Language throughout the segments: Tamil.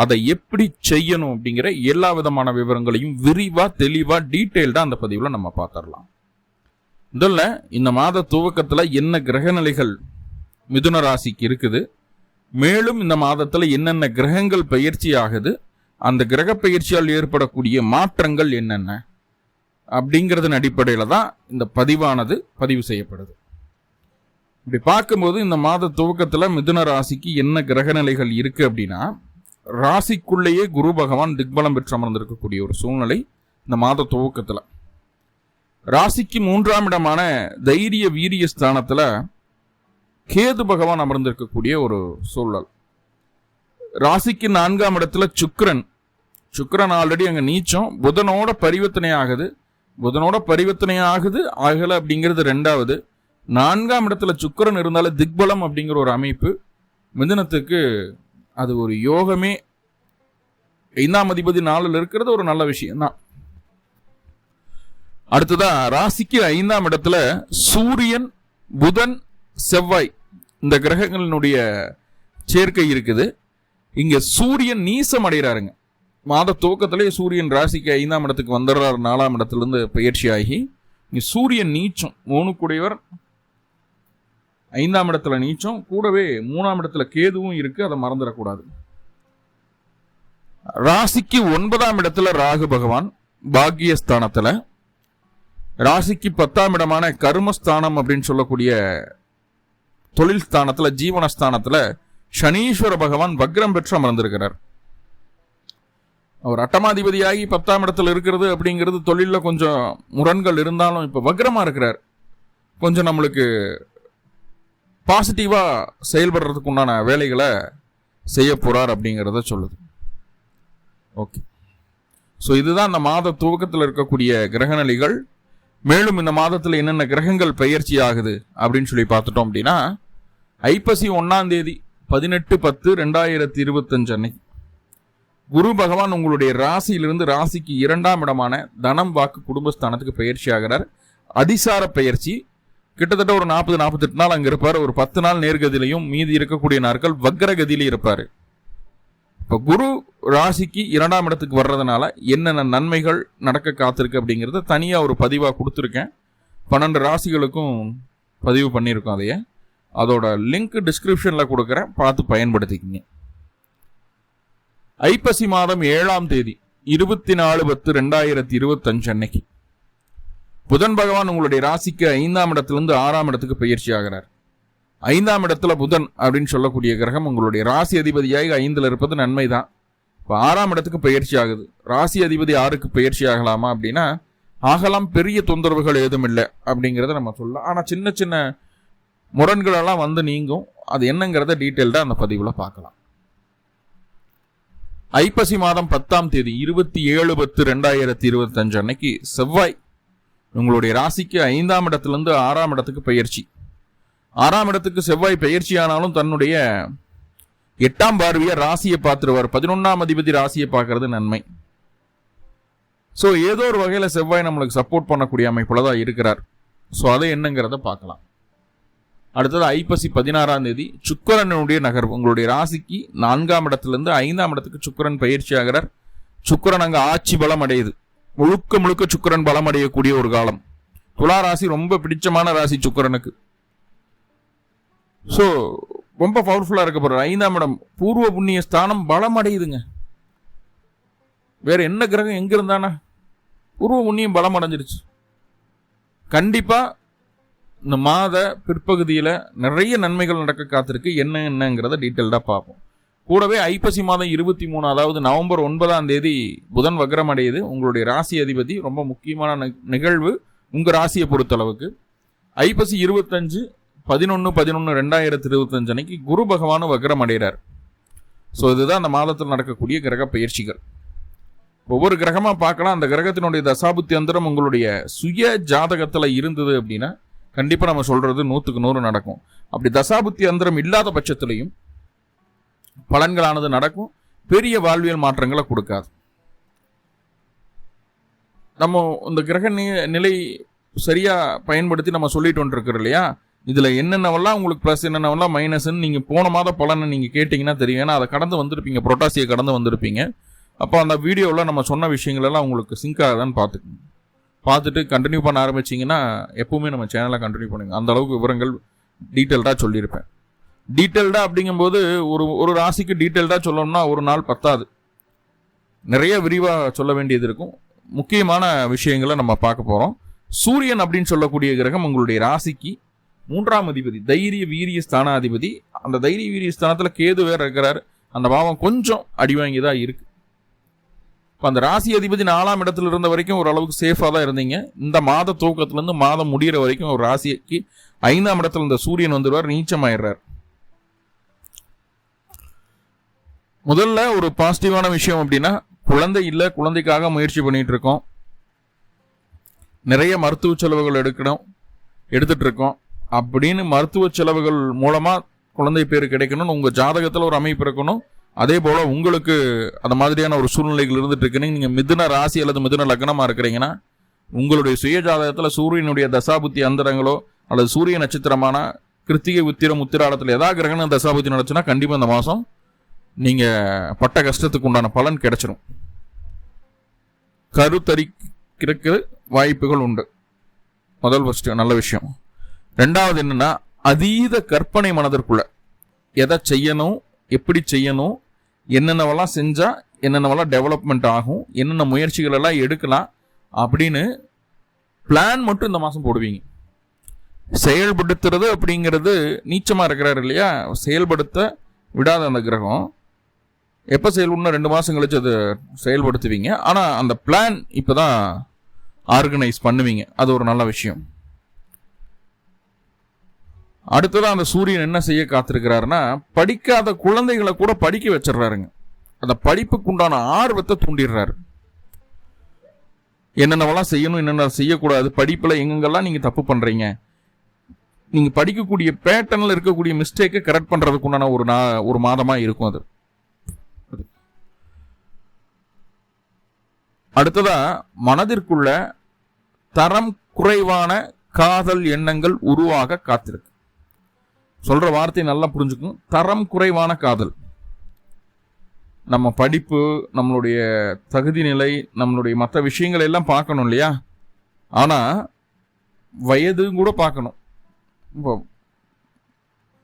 அதை எப்படி செய்யணும் அப்படிங்கிற எல்லா விதமான விவரங்களையும் விரிவாக தெளிவாக டீட்டெயில்டாக அந்த பதிவில் நம்ம பார்த்துடலாம் முதல்ல இந்த மாத துவக்கத்தில் என்ன கிரகநிலைகள் மிதுன ராசிக்கு இருக்குது மேலும் இந்த மாதத்தில் என்னென்ன கிரகங்கள் பயிற்சி ஆகுது அந்த கிரக பயிற்சியால் ஏற்படக்கூடிய மாற்றங்கள் என்னென்ன அப்படிங்கிறதன் அடிப்படையில் தான் இந்த பதிவானது பதிவு செய்யப்படுது. இப்படி பார்க்கும்போது இந்த மாத துவக்கத்தில் மிதுன ராசிக்கு என்ன கிரகநிலைகள் இருக்குது அப்படின்னா ராசிக்குள்ளேயே குரு பகவான் திக்பலம் பெற்று அமர்ந்திருக்கக்கூடிய ஒரு சூழ்நிலை இந்த மாத துவக்கத்தில். ராசிக்கு மூன்றாம் இடமான தைரிய வீரிய ஸ்தானத்தில் கேது பகவான் அமர்ந்திருக்கக்கூடிய ஒரு சூழல். ராசிக்கு நான்காம் இடத்துல சுக்கரன். சுக்கரன் ஆல்ரெடி அங்கே நீச்சம். புதனோட பரிவர்த்தனை ஆகுது. புதனோட பரிவர்த்தனை ஆகுது. ஆகலை அப்படிங்கிறது ரெண்டாவது. நான்காம் இடத்துல சுக்கரன் இருந்தாலே திக்பலம் அப்படிங்கிற ஒரு அமைப்பு மிதனத்துக்கு அது ஒரு யோகமே. ஐந்தாம் அதிபதி நாளில் இருக்கிறது ஒரு நல்ல விஷயம் தான் அடுத்ததா ராசிக்கு ஐந்தாம் இடத்துல சூரியன் புதன் செவ்வாய் இந்த கிரகங்களினுடைய சேர்க்கை இருக்குது. இங்க சூரியன் நீசம் அடைகிறாருங்க. மாத துவக்கத்திலே சூரியன் ராசிக்கு ஐந்தாம் இடத்துக்கு வந்துடுறாரு நாலாம் இடத்துல இருந்து பயிற்சி ஆகி இங்க சூரியன் நீச்சம் மூணுக்குடையவர் ஐந்தாம் இடத்துல நீச்சம் கூடவே மூணாம் இடத்துல கேதுவும் இருக்கு அதை மறந்துடக்கூடாது. ராசிக்கு ஒன்பதாம் இடத்துல ராகு பகவான் பாக்கியஸ்தானத்துல ராசிக்கு பத்தாம் இடமான கர்மஸ்தானம் அப்படின்னு சொல்லக்கூடிய தொழில் ஸ்தானத்துல ஜீவனஸ்தானத்துல சனீஸ்வர பகவான் வக்ரம் பெற்று அமர்ந்திருக்கிறார். அவர் அட்டமாதிபதியாகி பத்தாம் இடத்துல இருக்கிறது அப்படிங்கிறது தொழிலில் கொஞ்சம் முரண்கள் இருந்தாலும் இப்போ வக்ரமாக இருக்கிறார். கொஞ்சம் நம்மளுக்கு பாசிட்டிவாக செயல்படுறதுக்கு உண்டான வேலைகளை செய்ய போகிறார் அப்படிங்கிறத சொல்லுது. ஓகே ஸோ இதுதான் இந்த மாத துவக்கத்தில் இருக்கக்கூடிய கிரகநிலைகள். மேலும் இந்த மாதத்தில் என்னென்ன கிரகங்கள் பயிற்சி ஆகுது அப்படின்னு சொல்லி பார்த்துட்டோம் அப்படின்னா ஐப்பசி ஒன்றாம் தேதி பதினெட்டு பத்து ரெண்டாயிரத்தி இருபத்தஞ்சு அன்னைக்கு. குரு பகவான் உங்களுடைய ராசியிலிருந்து ராசிக்கு இரண்டாம் இடமான தனம் வாக்கு குடும்பஸ்தானத்துக்கு பயிற்சி ஆகிறார். அதிசார பயிற்சி கிட்டத்தட்ட ஒரு நாற்பது நாற்பத்தெட்டு நாள் அங்கே இருப்பார். ஒரு பத்து நாள் நேர்கதியிலையும் மீதி இருக்கக்கூடிய நாட்கள் வக்ரகதியிலையும் இருப்பார். இப்போ குரு ராசிக்கு இரண்டாம் இடத்துக்கு வர்றதுனால என்னென்ன நன்மைகள் நடக்க காத்திருக்கு அப்படிங்கிறத தனியாக ஒரு பதிவாக கொடுத்துருக்கேன். பன்னெண்டு ராசிகளுக்கும் பதிவு பண்ணியிருக்கோம் அதையே. அதோட லிங்க் டிஸ்கிரிப்ஷனில் கொடுக்குறேன். பார்த்து பயன்படுத்திக்கிங்க. ஐப்பசி மாதம் ஏழாம் தேதி இருபத்தி நாலு பத்து ரெண்டாயிரத்தி இருபத்தஞ்சு அன்னைக்கு. புதன் பகவான் உங்களுடைய ராசிக்கு ஐந்தாம் இடத்திலிருந்து ஆறாம் இடத்துக்கு பயிற்சி ஆகிறார். ஐந்தாம் இடத்துல புதன் அப்படின்னு சொல்லக்கூடிய கிரகம் உங்களுடைய ராசி அதிபதியாகி ஐந்தில் இருப்பது நன்மை தான் இப்போ ஆறாம் இடத்துக்கு பயிற்சி ஆகுது. ராசி அதிபதி ஆறுக்கு பயிற்சி ஆகலாமா அப்படின்னா ஆகலாம் பெரிய தொந்தரவுகள் ஏதும் இல்லை அப்படிங்கிறத நம்ம சொல்லலாம். ஆனால் சின்ன சின்ன முரண்களெல்லாம் வந்து நீங்கும். அது என்னங்கிறத டீட்டெயில்டாக அந்த பதிவில் பார்க்கலாம். ஐப்பசி மாதம் பத்தாம் தேதி இருபத்தி ஏழு பத்து ரெண்டாயிரத்தி இருபத்தஞ்சு அன்னைக்கு செவ்வாய் உங்களுடைய ராசிக்கு ஐந்தாம் இடத்துலேருந்து ஆறாம் இடத்துக்கு பயிற்சி ஆறாம் இடத்துக்கு செவ்வாய் பயிற்சி ஆனாலும் தன்னுடைய எட்டாம் பார்வையை ராசியை பார்த்துருவார். பதினொன்றாம் அதிபதி ராசியை பார்க்கறது நன்மை. ஸோ ஏதோ ஒரு வகையில் செவ்வாய் நம்மளுக்கு சப்போர்ட் பண்ணக்கூடிய அமைப்புல தான் இருக்கிறார். ஸோ அதை என்னங்கிறத பார்க்கலாம். அடுத்தது ஐப்பசி பதினாறாம் தேதி சுக்கரனுடைய நகர்வு. உங்களுடைய ராசிக்கு நான்காம் இடத்துலேருந்து ஐந்தாம் இடத்துக்கு சுக்கரன் பயிற்சி ஆகிறார். சுக்கரன் அங்கே ஆட்சி பலம் அடையுது. முழுக்க முழுக்க சுக்கரன் பலம் அடையக்கூடிய ஒரு காலம். துலா ராசி ரொம்ப பிடிச்சமான ராசி சுக்கரனுக்கு. ஸோ ரொம்ப பவர்ஃபுல்லாக இருக்க போகிறார் ஐந்தாம் இடம் பூர்வ புண்ணிய ஸ்தானம் பலம் அடையுதுங்க. வேற என்ன கிரகம் எங்க இருந்தானா? பூர்வ புண்ணியம் பலம் அடைஞ்சிருச்சு. கண்டிப்பா இந்த மாத பிற்பகுதியில் நிறைய நன்மைகள் நடக்க காத்திருக்கு. என்ன என்னங்கிறத டீட்டெயில்டாக பார்ப்போம். கூடவே ஐப்பசி மாதம் இருபத்தி மூணு அதாவது நவம்பர் ஒன்பதாம் தேதி புதன் வக்ரம் அடையுது. உங்களுடைய ராசி அதிபதி ரொம்ப முக்கியமான நிகழ்வு உங்கள் ராசியை பொறுத்தளவுக்கு. ஐப்பசி இருபத்தஞ்சு பதினொன்று பதினொன்று ரெண்டாயிரத்தி இருபத்தஞ்சு அன்னைக்கு குரு பகவானும் வக்ரம் அடைகிறார். ஸோ இதுதான் அந்த மாதத்தில் நடக்கக்கூடிய கிரக பயிற்சிகள். ஒவ்வொரு கிரகமாக பார்க்கலாம். அந்த கிரகத்தினுடைய தசாபுத்தி அந்தரம் உங்களுடைய சுய ஜாதகத்தில் இருந்தது அப்படின்னா கண்டிப்பாக நம்ம சொல்கிறது நூற்றுக்கு நூறு நடக்கும். அப்படி தசாபுத்தி அந்தரம் இல்லாத பட்சத்துலையும் பலன்களானது நடக்கும். பெரிய வாழ்வியல் மாற்றங்களை கொடுக்காது. நம்ம இந்த கிரக நிலை சரியாக பயன்படுத்தி நம்ம சொல்லிட்டு வந்துருக்குறோம் இல்லையா? இதில் என்னென்னவெல்லாம் உங்களுக்கு ப்ளஸ் என்னென்னவெல்லாம் மைனஸ்ன்னு நீங்கள் போன மாத பலனை நீங்கள் கேட்டிங்கன்னா தெரியும். ஏன்னா அதை கடந்து வந்திருப்பீங்க. புரொட்டாசியை கடந்து வந்திருப்பீங்க. அப்போ அந்த வீடியோவில் நம்ம சொன்ன விஷயங்களெல்லாம் உங்களுக்கு சிங்க் ஆகுதான்னு பார்த்துக்கோங்க. பார்த்துட்டு கண்டினியூ பண்ண ஆரம்பிச்சிங்கன்னா எப்பவுமே நம்ம சேனலை கண்டினியூ பண்ணுங்க. அந்த அளவுக்கு விவரங்கள் டீட்டெயில்டாக சொல்லியிருப்பேன். டீட்டெயில்டாக அப்படிங்கும்போது ஒரு ஒரு ராசிக்கு டீட்டெயில்டாக சொல்லணும்னா ஒரு நாள் பத்தாது. நிறைய விரிவாக சொல்ல வேண்டியது இருக்கும். முக்கியமான விஷயங்களை நம்ம பார்க்க போகிறோம் சூரியன் அப்படின்னு சொல்லக்கூடிய கிரகம் உங்களுடைய ராசிக்கு மூன்றாம் அதிபதி தைரிய வீரிய ஸ்தானாதிபதி. அந்த தைரிய வீரிய ஸ்தானத்தில் கேது வேற இருக்கிறார். அந்த பாவம் கொஞ்சம் அடி வாங்கி தான் இருக்கு. இப்போ அந்த ராசி அதிபதி நாலாம் இடத்துல இருந்த வரைக்கும் ஓரளவுக்கு சேஃபாக தான் இருந்தீங்க. இந்த மாத துவக்கத்துலேருந்து மாதம் முடியிற வரைக்கும் ஒரு ராசிக்கு ஐந்தாம் இடத்துல இந்த சூரியன் வந்துடுவார் நீச்சமாயிடுறார். முதல்ல ஒரு பாசிட்டிவான விஷயம் அப்படின்னா குழந்தை இல்லை குழந்தைக்காக முயற்சி பண்ணிட்டு இருக்கோம் நிறைய மருத்துவ செலவுகள் எடுக்கணும் எடுத்துட்டு இருக்கோம் அப்படின்னு மருத்துவ செலவுகள் மூலமா குழந்தை பேர் கிடைக்கணும்னு உங்க ஜாதகத்துல ஒரு அமைப்பு இருக்கணும். அதே போல உங்களுக்கு அந்த மாதிரியான ஒரு சூழ்நிலைகள் இருந்துட்டு இருக்குன்னு நீங்க மிதுன ராசி அல்லது மிதுன லக்னமா இருக்கிறீங்கன்னா உங்களுடைய சுய ஜாதகத்துல சூரியனுடைய தசாபுத்தி அந்தரங்களோ அல்லது சூரிய நட்சத்திரமான கிருத்திகை உத்திரம் உத்திராலத்தில் எதா கிரகணம் தசாபுத்தி நடச்சுன்னா கண்டிப்பா இந்த மாசம் நீங்க பட்ட கஷ்டத்துக்கு உண்டான பலன் கிடைச்சிரும். கருத்தரிக்கிறக்கு வாய்ப்புகள் உண்டு. முதல் ஃபர்ஸ்ட் நல்ல விஷயம். ரெண்டாவது என்னன்னா அதீத கற்பனை மனதிற்குள்ள எதை செய்யணும் எப்படி செய்யணும் என்னென்னவெல்லாம் செஞ்சா என்னென்னவெல்லாம் டெவலப்மெண்ட் ஆகும் என்னென்ன முயற்சிகள் எல்லாம் எடுக்கலாம் அப்படின்னு பிளான் மட்டும் இந்த மாதம் போடுவீங்க. செயல்படுத்துறது அப்படிங்கிறது நீச்சமாக இருக்கிறாரு இல்லையா? செயல்படுத்த விடாத அந்த கிரகம். எப்போ செயல்படணும் ரெண்டு மாதம் கழிச்சு அது செயல்படுத்துவீங்க. ஆனால் அந்த பிளான் இப்பதான் ஆர்கனைஸ் பண்ணுவீங்க. அது ஒரு நல்ல விஷயம். அடுத்ததாக அந்த சூரியன் என்ன செய்ய காத்திருக்கிறாருன்னா படிக்காத குழந்தைகளை கூட படிக்க வச்சிடுறாருங்க. அந்த படிப்புக்கு உண்டான ஆர்வத்தை தூண்டிடுறாரு. என்னென்னவெல்லாம் செய்யணும் என்னென்ன செய்யக்கூடாது படிப்பில் எங்கெங்கெல்லாம் நீங்கள் தப்பு பண்ணுறீங்க நீங்கள் படிக்கக்கூடிய பேட்டர்னில் இருக்கக்கூடிய மிஸ்டேக்கை கரெக்ட் பண்ணுறதுக்குண்டான ஒரு நா ஒரு மாதமாக இருக்கும் அது. அடுத்ததா மனதிற்குள்ள தரம் குறைவான காதல் எண்ணங்கள் உருவாக காத்திருக்கு. சொல்ற வார்த்தை நல்லா புரிஞ்சுக்கும் தரம் குறைவான காதல். நம்ம படிப்பு நம்மளுடைய தகுதி நிலை நம்மளுடைய மற்ற விஷயங்கள் எல்லாம் பார்க்கணும் இல்லையா? ஆனா வயது கூட பார்க்கணும். இப்போ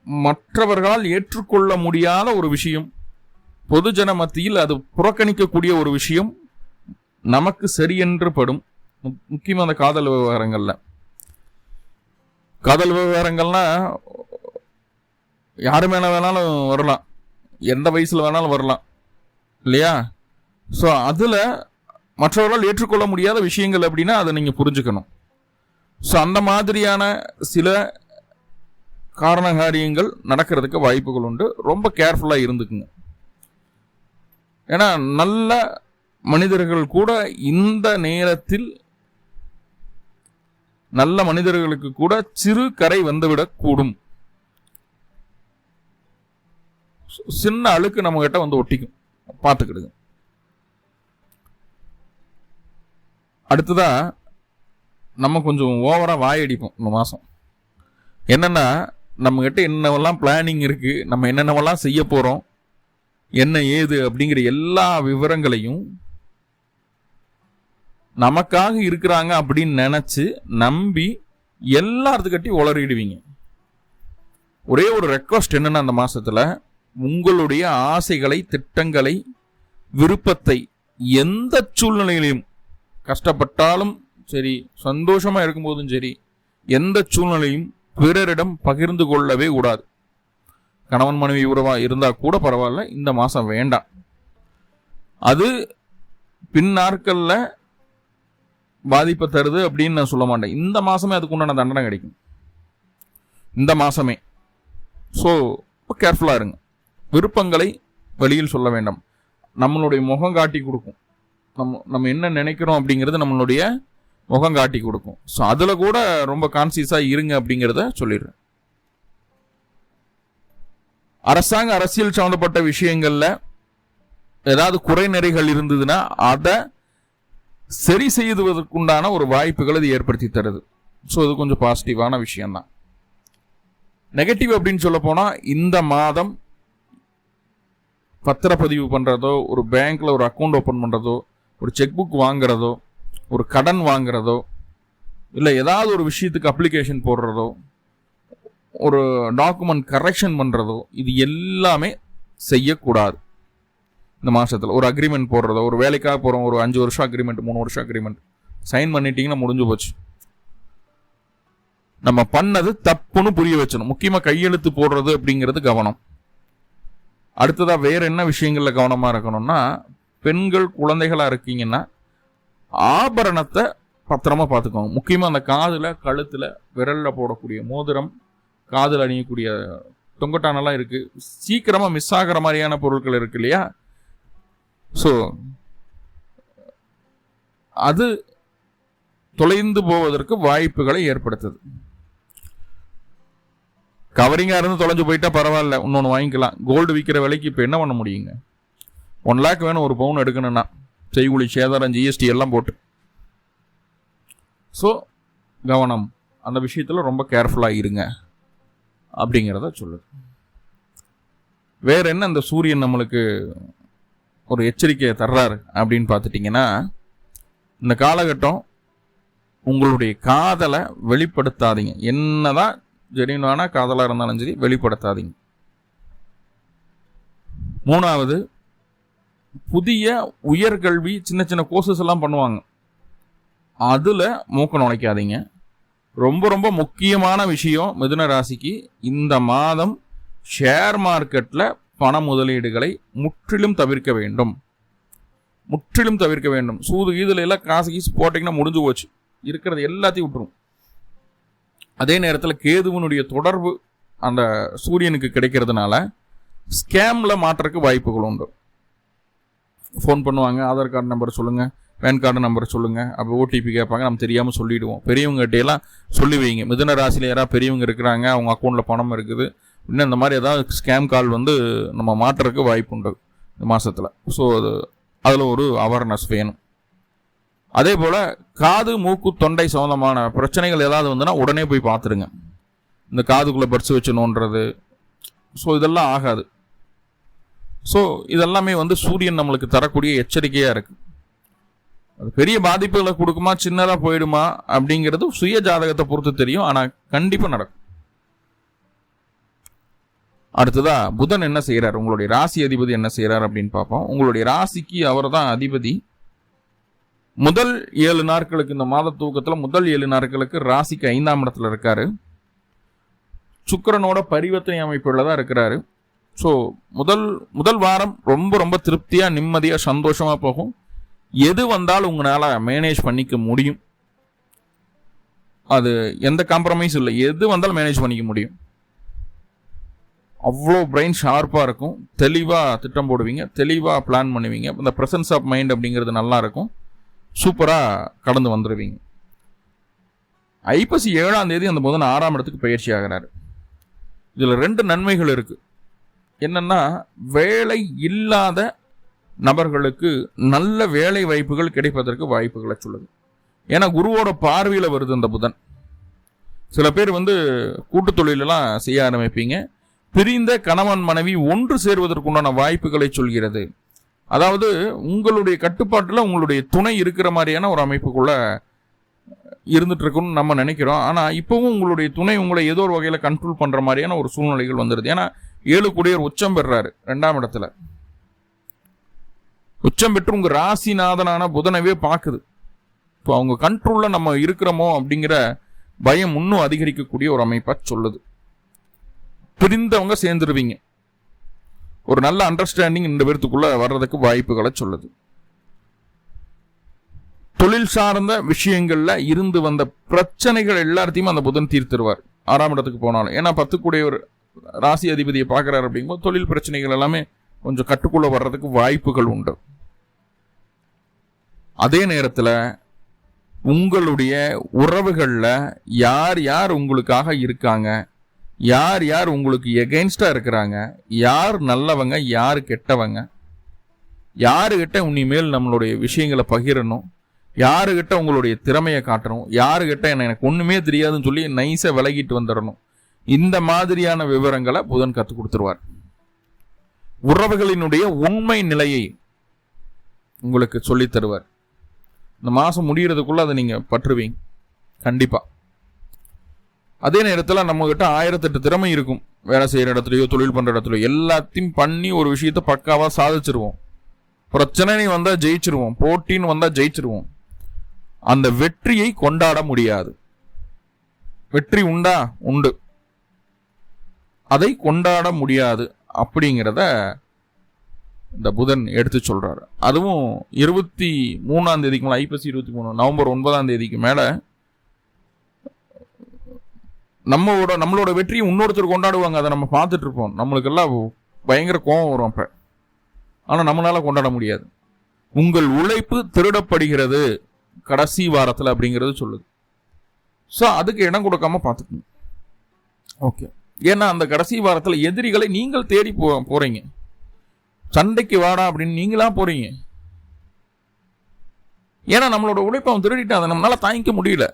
மற்றவர்களால் ஏற்றுக்கொள்ள முடியாத ஒரு விஷயம் பொதுஜன மத்தியில் அது புறக்கணிக்கக்கூடிய ஒரு விஷயம் நமக்கு சரியென்று படும். முக்கியமாக அந்த காதல் விவகாரங்களில். காதல் விவகாரங்கள்னா யாரு மேலே வேணாலும் வரலாம். எந்த வயசில் வேணாலும் வரலாம். இல்லையா? ஸோ அதில் மற்றவர்களால் ஏற்றுக்கொள்ள முடியாத விஷயங்கள் அப்படின்னா அதை நீங்கள் புரிஞ்சுக்கணும். ஸோ அந்த மாதிரியான சில காரணகாரியங்கள் நடக்கிறதுக்கு வாய்ப்புகள் உண்டு. ரொம்ப கேர்ஃபுல்லாக இருந்துக்குங்க. ஏன்னா நல்ல மனிதர்கள் கூட இந்த நேரத்தில் நல்ல மனிதர்களுக்கு கூட சிறு கரை வந்துவிடக்கூடும் சின்ன அழுக்கு நம்ம கிட்ட வந்து ஒட்டிக்கும். பார்த்துக்கிடுங்க. அடுத்ததா நம்ம கொஞ்சம் ஓவரா வாயடிப்போம் இந்த மாசம். என்னன்னா நம்ம கிட்ட என்னவெல்லாம் பிளானிங் இருக்கு நம்ம என்னென்னவெல்லாம் செய்ய போறோம் என்ன ஏது அப்படிங்கிற எல்லா விவரங்களையும் நமக்காக இருக்கிறாங்க அப்படின்னு நினைச்சு நம்பி எல்லாத்துக்கட்டி உளறிடுவீங்க. ஒரே ஒரு ரெக்வஸ்ட் என்னென்னா அந்த மாதத்தில் உங்களுடைய ஆசைகளை திட்டங்களை விருப்பத்தை எந்த சூழ்நிலையிலையும் கஷ்டப்பட்டாலும் சரி சந்தோஷமாக இருக்கும்போதும் சரி எந்த சூழ்நிலையும் பிறரிடம் பகிர்ந்து கொள்ளவே கூடாது. கணவன் மனைவி உறவாக இருந்தால் கூட பரவாயில்ல இந்த மாதம் வேண்டாம். அது பின் பாதிப்பை தருது அப்படின்னு நான் சொல்ல மாட்டேன். இந்த மாதமே அதுக்கு உண்டான தண்டனை கிடைக்கும். இந்த மாதமே ஸோ கேர்ஃபுல்லாக இருங்க. விருப்பங்களை வெளியில் சொல்ல வேண்டாம். நம்மளுடைய முகம் காட்டி கொடுக்கும். நம்ம நம்ம என்ன நினைக்கிறோம் அப்படிங்கிறது நம்மளுடைய முகம் காட்டி கொடுக்கும். ஸோ அதில் கூட ரொம்ப கான்சியஸாக இருங்க அப்படிங்கிறத சொல்லிடுறேன். அரசாங்க அரசியல் சம்மந்தப்பட்ட விஷயங்களில் ஏதாவது குறைநிறைகள் இருந்ததுன்னா அதை சரி செய்வதற்குண்டான ஒரு வாய்ப்புகள் அது ஏற்படுத்தி தருது. ஸோ இது கொஞ்சம் பாசிட்டிவான விஷயம்தான். நெகட்டிவ் அப்படின்னு சொல்ல போனால் இந்த மாதம் பத்திரப்பதிவு பண்ணுறதோ ஒரு பேங்க்கில் ஒரு அக்கௌண்ட் ஓப்பன் பண்ணுறதோ ஒரு செக் புக் வாங்குறதோ ஒரு கடன் வாங்குறதோ இல்லை ஏதாவது ஒரு விஷயத்துக்கு அப்ளிகேஷன் போடுறதோ ஒரு டாக்குமெண்ட் கரெக்ஷன் பண்ணுறதோ இது எல்லாமே செய்யக்கூடாது. இந்த மாதத்தில் ஒரு அக்ரிமெண்ட் போடுறதோ ஒரு வேலைக்காக போகிறோம் ஒரு அஞ்சு வருஷம் அக்ரிமெண்ட் மூணு வருஷம் அக்ரிமெண்ட் சைன் பண்ணிட்டீங்கன்னா முடிஞ்சு போச்சு. நம்ம பண்ணது தப்புன்னு புரிய வச்சணும் முக்கியமாக கையெழுத்து போடுறது அப்படிங்கிறது கவனம். அடுத்ததாக வேற என்ன விஷயங்களில் கவனமாக இருக்கணும்னா பெண்கள் குழந்தைகளாக இருக்கீங்கன்னா ஆபரணத்தை பத்திரமா பார்த்துக்கோங்க. முக்கியமாக அந்த காதில் கழுத்தில் விரலில் போடக்கூடிய மோதிரம் காதில் அணியக்கூடிய தொங்கட்டானெல்லாம் இருக்குது சீக்கிரமாக மிஸ் ஆகிற மாதிரியான பொருட்கள் இருக்கு இல்லையா? ஸோ அது தொலைந்து போவதற்கு வாய்ப்புகளை ஏற்படுத்துது. கவரிங்காக இருந்து தொலைஞ்சு போயிட்டா பரவாயில்ல இன்னொன்று வாங்கிக்கலாம். கோல்டு விற்கிற விலைக்கு இப்போ என்ன பண்ண முடியுங்க? ஒன் லேக் வேணும் ஒரு பவுன் எடுக்கணும்னா. செய்கூலி சேதாரம் ஜிஎஸ்டி எல்லாம் போட்டு. ஸோ கவனம். அந்த விஷயத்தில் ரொம்ப கேர்ஃபுல்லாக இருங்க. அப்படிங்கிறத சொல்லுது. வேற என்ன அந்த சூரியன் நம்மளுக்கு ஒரு எச்சரிக்கையை தர்றாரு அப்படின்னு பார்த்துட்டிங்கன்னா இந்த காலகட்டம் உங்களுடைய காதலை வெளிப்படுத்தாதீங்க. என்னதான் ஜெனியூனான காதலாக இருந்தாலும் சரி வெளிப்படுத்தாதீங்க. மூணாவது புதிய உயர்கல்வி சின்ன சின்ன கோர்சஸ் எல்லாம் பண்ணுவாங்க. அதில் மூக்க நுழைக்காதீங்க. ரொம்ப ரொம்ப முக்கியமான விஷயம் மிதுன ராசிக்கு இந்த மாதம் ஷேர் மார்க்கெட்டில் பண முதலீடுகளை முற்றிலும் தவிர்க்க வேண்டும். முற்றிலும் தவிர்க்க வேண்டும். சூது கீதுல எல்லாம் காசு கீசு போட்டிங்கன்னா முடிஞ்சு போச்சு. இருக்கிறது எல்லாத்தையும் விட்டுரும். அதே நேரத்தில் கேதுவனுடைய தொடர்பு அந்த சூரியனுக்கு கிடைக்கிறதுனால ஸ்கேமில் மாற்றுறதுக்கு வாய்ப்புகள் உண்டு. ஃபோன் பண்ணுவாங்க ஆதார் கார்டு நம்பர் சொல்லுங்கள் பேன் கார்டு நம்பர் சொல்லுங்கள் அப்போ ஓடிபி கேட்பாங்க நம்ம தெரியாமல் சொல்லிவிடுவோம் பெரியவங்ககிட்டையெல்லாம் சொல்லி வைங்க. மிதன ராசியில் யாராவது பெரியவங்க இருக்கிறாங்க அவங்க அக்கௌண்ட்டில் பணம் இருக்குது. இன்னும் இந்த மாதிரி ஏதாவது ஸ்கேம் கால் வந்து நம்ம மாற்றுறதுக்கு வாய்ப்பு உண்டு இந்த மாதத்தில் ஸோ அது அதில் ஒரு அவேர்னஸ் வேணும். அதே போல் காது மூக்கு தொண்டை சம்மந்தமான பிரச்சனைகள் ஏதாவது வந்துன்னா உடனே போய் பார்த்துருங்க இந்த காதுக்குள்ளே பர்ஸ் வச்சு நோண்டுறது. ஸோ இதெல்லாம் ஆகாது. ஸோ இதெல்லாமே வந்து சூரியன் நம்மளுக்கு தரக்கூடிய எச்சரிக்கையாக இருக்குது அது பெரிய பாதிப்புகளை கொடுக்குமா சின்னதாக போயிடுமா அப்படிங்கிறது சுய ஜாதகத்தை பொறுத்து தெரியும். ஆனால் கண்டிப்பாக நடக்கும். அடுத்ததா புதன் என்ன செய்கிறார் உங்களுடைய ராசி அதிபதி என்ன செய்கிறார் அப்படின்னு பார்ப்போம். உங்களுடைய ராசிக்கு அவர் தான் அதிபதி. முதல் ஏழு நாட்களுக்கு இந்த மாத தூக்கத்தில் முதல் ஏழு நாட்களுக்கு ராசிக்கு ஐந்தாம் இடத்துல இருக்காரு. சுக்கரனோட பரிவர்த்தனை அமைப்புள்ள தான் இருக்கிறாரு. ஸோ முதல் முதல் வாரம் ரொம்ப ரொம்ப திருப்தியாக நிம்மதியாக சந்தோஷமாக போகும். எது வந்தாலும் உங்களால் மேனேஜ் பண்ணிக்க முடியும். அது எந்த காம்ப்ரமைஸும் இல்லை. எது வந்தாலும் மேனேஜ் பண்ணிக்க முடியும். அவ்வளோ பிரெயின் ஷார்ப்பாக இருக்கும். தெளிவாக திட்டம் போடுவீங்க. தெளிவாக பிளான் பண்ணுவீங்க. இந்த ப்ரெசன்ஸ் ஆஃப் மைண்ட் அப்படிங்கிறது நல்லாயிருக்கும் சூப்பராக கடந்து வந்துடுவீங்க ஐப்பசி ஏழாம் தேதி அந்த முதல் ஆறாம் இடத்துக்கு பயிற்சி ஆகிறாரு. இதில் ரெண்டு நன்மைகள் இருக்குது என்னன்னா வேலை இல்லாத நபர்களுக்கு நல்ல வேலை வாய்ப்புகள் கிடைப்பதற்கு வாய்ப்புகளை சொல்லுது. ஏன்னா குருவோட பார்வையில் வருது அந்த புதன். சில பேர் வந்து கூட்டு தொழிலெல்லாம் செய்ய ஆரம்பிப்பீங்க. பிரிந்த கணவன் மனைவி ஒன்று சேர்வதற்குண்டான வாய்ப்புகளை சொல்கிறது. அதாவது உங்களுடைய கட்டுப்பாட்டில் உங்களுடைய துணை இருக்கிற மாதிரியான ஒரு அமைப்புக்குள்ள இருந்துட்டு இருக்குன்னு நம்ம நினைக்கிறோம். ஆனால் இப்போவும் உங்களுடைய துணை உங்களை ஏதோ ஒரு வகையில் கண்ட்ரோல் பண்ணுற மாதிரியான ஒரு சூழ்நிலைகள் வந்துடுது ஏன்னா ஏழு குடியர் உச்சம் பெறாரு ரெண்டாம் இடத்துல. உச்சம் பெற்று உங்கள் ராசிநாதனான புதனவே பார்க்குது இப்போ அவங்க கண்ட்ரோலில் நம்ம இருக்கிறோமோ அப்படிங்கிற பயம் இன்னும் அதிகரிக்கக்கூடிய ஒரு அமைப்பாக சொல்லுது. பிரிந்தவங்க சேர்ந்துருவீங்க. ஒரு நல்ல அண்டர்ஸ்டாண்டிங் இந்த பேர்த்துக்குள்ள வர்றதுக்கு வாய்ப்புகளை சொல்லுது. தொழில் சார்ந்த விஷயங்கள்ல இருந்து வந்த பிரச்சனைகள் எல்லாத்தையும் அந்த புதன் தீர்த்துருவார். ஆறாம் இடத்துக்கு போனாலும். ஏன்னா பத்துக்குடைய ஒரு ராசி அதிபதியை பார்க்குறாரு அப்படிங்கும்போது தொழில் பிரச்சனைகள் எல்லாமே கொஞ்சம் கட்டுக்குள்ள வர்றதுக்கு வாய்ப்புகள் உண்டு. அதே நேரத்தில் உங்களுடைய உறவுகளில் யார் யார் உங்களுக்காக இருக்காங்க? யார் யார் உங்களுக்கு எகெயின்ஸ்டாக இருக்கிறாங்க? யார் நல்லவங்க யார் கெட்டவங்க? யாருக்கிட்ட இனிமேல் நம்மளுடைய விஷயங்களை பகிரணும்? யாருக்கிட்ட உங்களுடைய திறமையை காட்டணும்? யாருக்கிட்ட என்ன எனக்கு ஒன்றுமே தெரியாதுன்னு சொல்லி நைஸாக விலகிட்டு வந்துடணும் இந்த மாதிரியான விவரங்களை புதன் கற்றுக் கொடுத்துருவார். உறவுகளினுடைய உண்மை நிலையை உங்களுக்கு சொல்லித் தருவார். இந்த மாதம் முடிகிறதுக்குள்ளே அதை நீங்கள் பற்றுவீங்க. கண்டிப்பாக அதே நேரத்தில் நம்மக்கிட்ட ஆயிரத்தெட்டு திறமை இருக்கும். வேலை செய்கிற இடத்துலையோ தொழில் பண்ணுற இடத்துலையோ எல்லாத்தையும் பண்ணி ஒரு விஷயத்த பக்காவாக சாதிச்சிருவோம். பிரச்சனை வந்தால் ஜெயிச்சிருவோம். போட்டின்னு வந்தால் ஜெயிச்சிருவோம். அந்த வெற்றியை கொண்டாட முடியாது. வெற்றி உண்டா? உண்டு. அதை கொண்டாட முடியாது அப்படிங்கிறத இந்த புதன் எடுத்து சொல்றாரு. அதுவும் இருபத்தி மூணாம் தேதிக்கு மேலே ஐப்பசி இருபத்தி மூணு நவம்பர் ஒன்பதாம் தேதிக்கு மேலே நம்மளோட நம்மளோட வெற்றியை இன்னொருத்தர் கொண்டாடுவாங்க அதை நம்ம பார்த்துட்டு இருப்போம் நம்மளுக்கெல்லாம் பயங்கர கோபம் வரும் அப்போ. ஆனால் நம்மளால கொண்டாட முடியாது. உங்கள் உழைப்பு திருடப்படுகிறது கடைசி வாரத்தில் அப்படிங்கிறது சொல்லுது. ஸோ அதுக்கு இடம் கொடுக்காம பார்த்துக்கணும். ஓகே ஏன்னா அந்த கடைசி வாரத்தில் எதிரிகளை நீங்கள் தேடி போ போகிறீங்க சண்டைக்கு வாடா அப்படின்னு நீங்களா போகிறீங்க ஏன்னா நம்மளோட உழைப்பை அவன் திருடிட்டு அதை நம்மளால் தாங்கிக்க முடியல.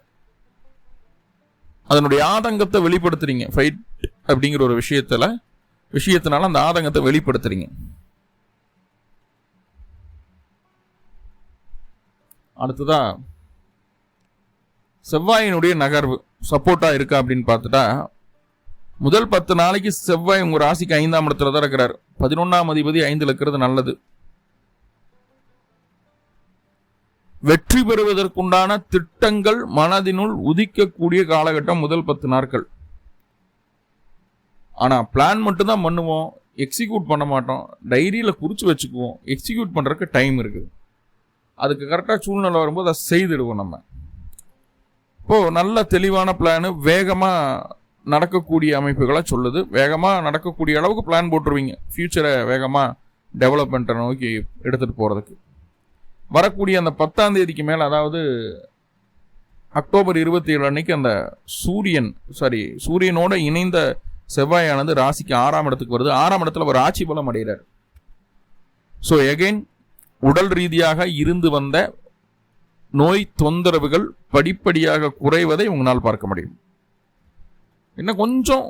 அதனுடைய ஆதங்கத்தை வெளிப்படுத்துறீங்க. ஃபைட் அப்படிங்கிற ஒரு விஷயத்தில் விஷயத்தினால அந்த ஆதங்கத்தை வெளிப்படுத்துறீங்க. அடுத்ததா செவ்வாயினுடைய நகர்வு சப்போர்ட்டாக இருக்கா அப்படின்னு பார்த்துட்டா முதல் பத்து நாளைக்கு செவ்வாய் உங்கள் ராசிக்கு ஐந்தாம் இடத்துல தான் இருக்கிறார். பதினொன்றாம் அதிபதி ஐந்தில் இருக்கிறது நல்லது. வெற்றி பெறுவதற்குண்டான திட்டங்கள் மனதினுள் உதிக்கக்கூடிய காலகட்டம் முதல் பத்து நாட்கள். ஆனால் பிளான் மட்டும்தான் பண்ணுவோம் எக்ஸிக்யூட் பண்ண மாட்டோம். டைரியில் குறித்து வச்சுக்குவோம் எக்ஸிக்யூட் பண்ணுறதுக்கு டைம் இருக்குது. அதுக்கு கரெக்டாக சூழ்நிலை வரும்போது அதை செய்திடுவோம் நம்ம. இப்போது நல்ல தெளிவான பிளானு வேகமாக நடக்கக்கூடிய அமைப்புகளை சொல்லுது. வேகமாக நடக்கக்கூடிய அளவுக்கு பிளான் போட்டுருவீங்க. ஃப்யூச்சரை வேகமாக டெவலப்மெண்ட்டை நோக்கி எடுத்துகிட்டு போகிறதுக்கு வரக்கூடிய அந்த பத்தாம் தேதிக்கு மேலே அதாவது அக்டோபர் இருபத்தி ஏழு அன்னைக்கு அந்த சூரியன் சாரி சூரியனோட இணைந்த செவ்வாயானது ராசிக்கு ஆறாம் இடத்துக்கு வருது. ஆறாம் இடத்துல அவர் ஆட்சி பலம் அடைகிறார். ஸோ எகைன் உடல் ரீதியாக இருந்து வந்த நோய் தொந்தரவுகள் படிப்படியாக குறைவதை உங்களால் பார்க்க முடியும். இன்னும் கொஞ்சம்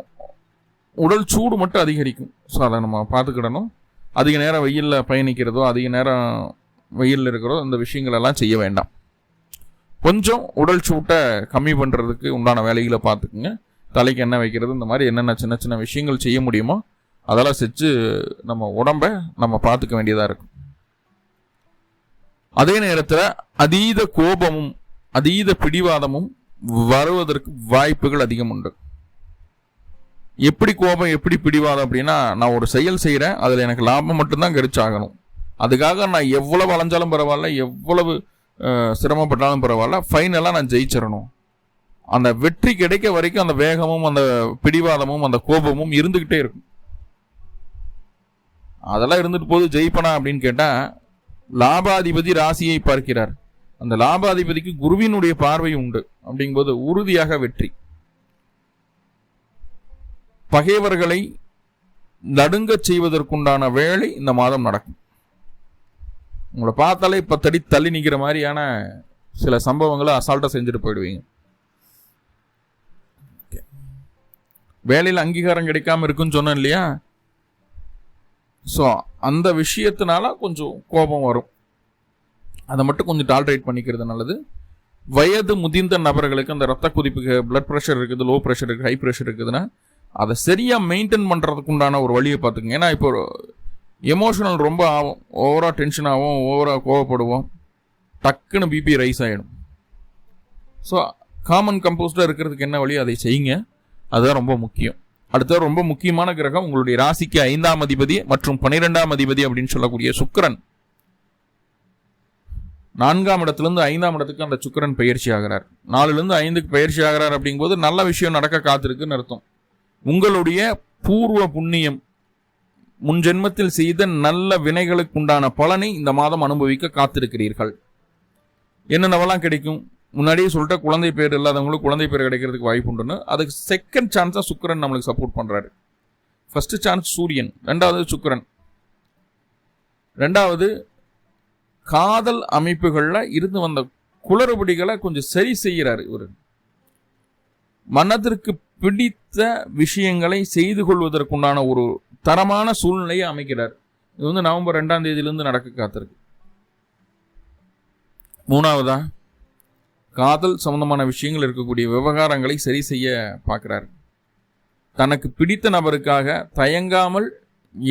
உடல் சூடு மட்டும் அதிகரிக்கும். ஸோ அதை நம்ம பார்த்துக்கிடணும். அதிக நேரம் வெயிலில் பயணிக்கிறதோ அதிக நேரம் வெயிலில் இருக்கிறதோ அந்த விஷயங்களெல்லாம் செய்ய வேண்டாம். கொஞ்சம் உடல் சூட்டை கம்மி பண்ணுறதுக்கு உண்டான வேலைகளை பார்த்துக்குங்க. தலைக்கு என்ன வைக்கிறது இந்த மாதிரி என்னென்ன சின்ன சின்ன விஷயங்கள் செய்ய முடியுமோ அதெல்லாம் செஞ்சு நம்ம உடம்பை நம்ம பார்த்துக்க வேண்டியதாக இருக்கும். அதே நேரத்தில் அதீத கோபமும் அதீத பிடிவாதமும் வருவதற்கு வாய்ப்புகள் அதிகம் உண்டு. எப்படி கோபம் எப்படி பிடிவாதம் அப்படின்னா நான் ஒரு செயல் செய்கிறேன் அதில் எனக்கு லாபம் மட்டும்தான் கிடைச்சாகணும் அதுக்காக நான் எவ்வளவு அலைஞ்சாலும் பரவாயில்ல எவ்வளவு சிரமப்பட்டாலும் பரவாயில்ல ஃபைனலாக நான் ஜெயிச்சிடணும். அந்த வெற்றி கிடைக்க வரைக்கும் அந்த வேகமும் அந்த பிடிவாதமும் அந்த கோபமும் இருந்துக்கிட்டே இருக்கும். அதெல்லாம் இருந்துட்டு போது ஜெயிப்பனா அப்படின்னு கேட்டால் லாபாதிபதி ராசியை பார்க்கிறார். அந்த லாபாதிபதிக்கு குருவினுடைய பார்வை உண்டு அப்படிங்கும்போது உறுதியாக வெற்றி. பகைவர்களை நடுங்கச் செய்வதற்குண்டான வேலை இந்த மாதம் நடக்கும். உங்களை பார்த்தாலே தடி தள்ளி நிற்கிற மாதிரியான சில சம்பவங்களை அசால்ட்டாக செஞ்சுட்டு போயிடுவீங்க. வேலையில் அங்கீகாரம் கிடைக்காம இருக்குன்னு சொன்னேன் இல்லையா? ஸோ அந்த விஷயத்தினால கொஞ்சம் கோபம் வரும். அதை மட்டும் கொஞ்சம் டால்ரேட் பண்ணிக்கிறது நல்லது. வயது முதிர்ந்த நபர்களுக்கு அந்த ரத்த குதிப்புக்கு பிளட் ப்ரெஷர் இருக்குது லோ ப்ரெஷர் இருக்குது ஹை ப்ரெஷர் இருக்குதுன்னா அதை சரியாக மெயின்டைன் பண்ணுறதுக்கு உண்டான ஒரு வழியை பார்த்துக்கோங்க. ஏன்னா இப்போ எமோஷனல் ரொம்ப ஆகும். ஓவராக டென்ஷன் ஆகும். ஓவராக கோவப்படுவோம். டக்குன்னு பிபி ரைஸ் ஆகிடும் ஸோ காமன் கம்போஸ்டாக இருக்கிறதுக்கு என்ன வழி? அதை செய்யுங்க. அதுதான் ரொம்ப முக்கியம். அடுத்த ரொம்ப முக்கியமான கிரகம் உங்களுடைய ராசிக்கு ஐந்தாம் அதிபதி மற்றும் பனிரெண்டாம் அதிபதி அப்படின்னு சொல்லக்கூடிய சுக்கரன். நான்காம் இடத்துலேருந்து ஐந்தாம் இடத்துக்கு அந்த சுக்கரன் பயிற்சி ஆகிறார். நாலுலேருந்து ஐந்துக்கு பயிற்சி ஆகிறார் அப்படிங்கும்போது நல்ல விஷயம் நடக்க காத்திருக்குன்னு அர்த்தம். உங்களுடைய பூர்வ புண்ணியம் முன் ஜென்மத்தில் செய்த நல்ல வினைகளுக்குண்டான பலனை இந்த மாதம் அனுபவிக்க காத்திருக்கிறீர்கள். என்னென்னவெல்லாம் கிடைக்கும்? முன்னாடியே சொல்லிட்ட குழந்தை பேர் இல்லாதவங்களுக்கு குழந்தை பேர் கிடைக்கிறதுக்கு வாய்ப்பு உண்டுன்னு அதுக்கு செகண்ட் சான்ஸாக சுக்கரன் நம்மளுக்கு சப்போர்ட் பண்ணுறாரு ஃபர்ஸ்ட் சான்ஸ் சூரியன் ரெண்டாவது சுக்கிரன். ரெண்டாவது காதல் அமைப்புகளில் இருந்து வந்த குளறுபடிகளை கொஞ்சம் சரி செய்கிறாரு இவர். மனதிற்கு பிடித்த விஷயங்களை செய்து கொள்வதற்குண்டான ஒரு தரமான சூழ்நிலையை அமைக்கிறார். இது வந்து நவம்பர் ரெண்டாம் தேதியிலிருந்து நடக்க காத்திருக்கு. மூணாவதா? காதல் சம்பந்தமான விஷயங்கள் இருக்கக்கூடிய விவகாரங்களை சரி செய்ய பார்க்குறாரு. தனக்கு பிடித்த நபருக்காக தயங்காமல்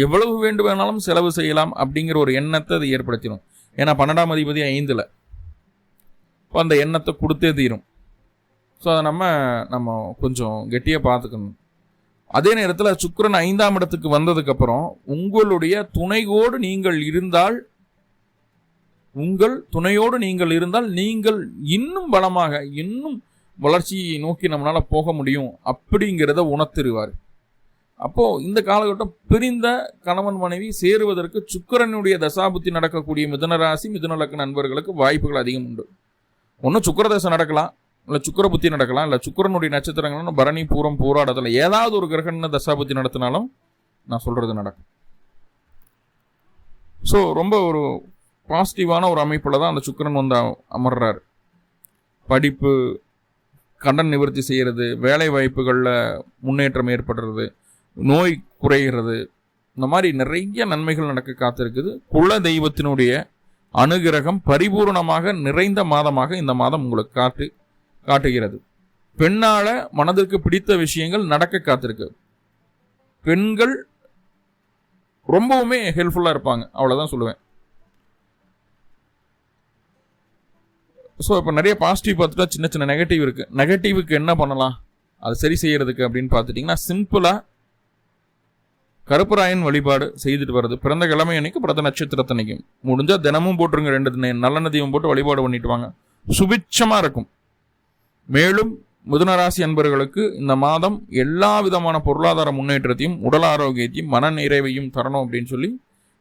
எவ்வளவு வேண்டு வேணாலும் செலவு செய்யலாம் அப்படிங்கிற ஒரு எண்ணத்தை அது ஏற்படுத்திடும் ஏன்னா பன்னெண்டாம் அதிபதி ஐந்தில். இப்போ அந்த எண்ணத்தை கொடுத்தே தீரும். ஸோ அதை நம்ம நம்ம கொஞ்சம் கெட்டியாக பார்த்துக்கணும். அதே நேரத்தில் சுக்கிரன் ஐந்தாம் இடத்துக்கு வந்ததுக்கப்புறம் உங்களுடைய துணையோடு நீங்கள் இருந்தால் உங்கள் துணையோடு நீங்கள் இருந்தால் நீங்கள் இன்னும் பலமாக இன்னும் வளர்ச்சியை நோக்கி நம்மளால் போக முடியும் அப்படிங்கிறத உணர்த்திருவார் அப்போ இந்த காலகட்டம் பிரிந்த கணவன் மனைவி சேருவதற்கு சுக்கிரனுடைய தசாபுத்தி நடக்கக்கூடிய மிதனராசி மிதுன நண்பர்களுக்கு வாய்ப்புகள் அதிகம் உண்டு. ஒன்றும் சுக்கரதசை நடக்கலாம் இல்லை சுக்கர புத்தி நடக்கலாம் இல்லை சுக்கிரனுடைய நட்சத்திரங்கள்னு பரணி பூரம் போராடத்தில் ஏதாவது ஒரு கிரகண தசாபுத்தி நடத்தினாலும் நான் சொல்கிறது நடக்கும். ஸோ ரொம்ப ஒரு பாசிட்டிவான ஒரு அமைப்பில் தான் அந்த சுக்கிரன் வந்து அமர்றார். படிப்பு கடன் நிவர்த்தி செய்கிறது வேலை வாய்ப்புகளில் முன்னேற்றம் ஏற்படுறது நோய் குறைகிறது இந்த மாதிரி நிறைய நன்மைகள் நடக்க காத்திருக்குது. குல தெய்வத்தினுடைய அனுகிரகம் பரிபூரணமாக நிறைந்த மாதமாக இந்த மாதம் உங்களுக்கு காட்டு காட்டுகிறது. பெண்ணால மனதிற்கு பிடித்த விஷயங்கள் நடக்க காத்திருக்கு. பெண்கள் ரொம்பவுமே ஹெல்ப்ஃபுல்லாக இருப்பாங்க. அவ்வளோதான் சொல்லுவேன். ஸோ இப்போ நிறைய பாசிட்டிவ் பார்த்துட்டா சின்ன சின்ன நெகட்டிவ் இருக்குது நெகட்டிவுக்கு என்ன பண்ணலாம்? அதை சரி செய்யறதுக்கு அப்படின்னு பார்த்துட்டிங்கன்னா சிம்பிளாக கருப்பராயன் வழிபாடு செய்துட்டு வர்றது. பிறந்த கிழமை அன்னைக்கு பிறந்த நட்சத்திரத்தன்னைக்கும் முடிஞ்சால் தினமும் போட்டுருங்க. ரெண்டு நல்ல நதியும் போட்டு வழிபாடு பண்ணிட்டு வாங்க. சுபிட்சமாக இருக்கும். மேலும் மிதுனராசி அன்பர்களுக்கு இந்த மாதம் எல்லா விதமான பொருளாதார முன்னேற்றத்தையும் உடல் ஆரோக்கியத்தையும் மன நிறைவையும் தரணும் அப்படின்னு சொல்லி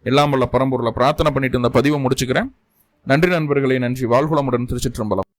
எல்லாம் வல்ல பரம்பூரில் பிரார்த்தனை பண்ணிட்டு இந்த பதிவை முடிச்சுக்கிறேன். நன்றி நண்பர்களே நன்றி. வாழ்குளமுடன் திருச்சிற்றம்பலம்.